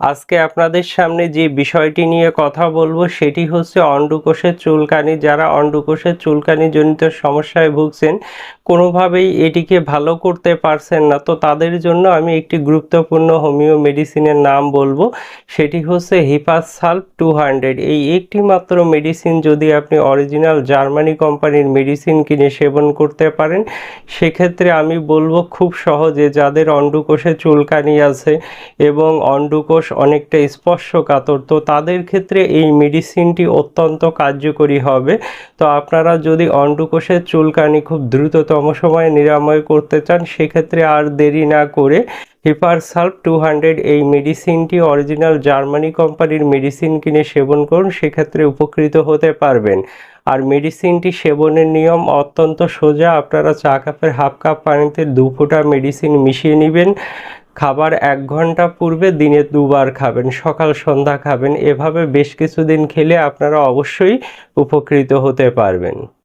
আজকে আপনাদের সামনে যে বিষয়টি নিয়ে কথা বলব সেটি হচ্ছে অন্ডুকোষের চুলকানি। যারা অন্ডুকোষের চুলকানি জনিত সমস্যায় ভুগছেন, কোনোভাবেই এটিকে ভালো করতে পারছেন না। তো তাদের জন্য আমি একটি গুরুত্বপূর্ণ হোমিও মেডিসিনের নাম বলব, সেটি হচ্ছে হিপাস সালভ টু হান্ড্রেড। এই একটি মাত্র মেডিসিন যদি আপনি অরিজিনাল জার্মানি কোম্পানির মেডিসিন কিনে সেবন করতে পারেন, সেক্ষেত্রে আমি বলব খুব সহজে যাদের অন্ডুকোষে চুলকানি আছে এবং অন্ডুকোষ অনেকটা স্পর্শকাতর। তো তাদের ক্ষেত্রে এই মেডিসিনটি অত্যন্ত কার্যকরী হবে। তো আপনারা যদি অন্ডুকোষের চুলকানি খুব দ্রুততম সময়ে নিরাময় করতে চান, সেক্ষেত্রে আর দেরি না করে হিপার সালভ টু হান্ড্রেড এই মেডিসিনটি অরিজিনাল জার্মানি কোম্পানির মেডিসিন কিনে সেবন করুন, সেক্ষেত্রে উপকৃত হতে পারবেন। আর মেডিসিনটি সেবনের নিয়ম অত্যন্ত সোজা। আপনারা চা কাপের হাফ কাপ পানিতে দু ফোঁটা মেডিসিন মিশিয়ে নেবেন। খাবার এক ঘণ্টা পূর্বে দিনে দুবার খাবেন, সকাল সন্ধ্যা খাবেন, এভাবে বেশ কিছুদিন খেলে আপনারা অবশ্যই উপকৃত হতে পারবেন।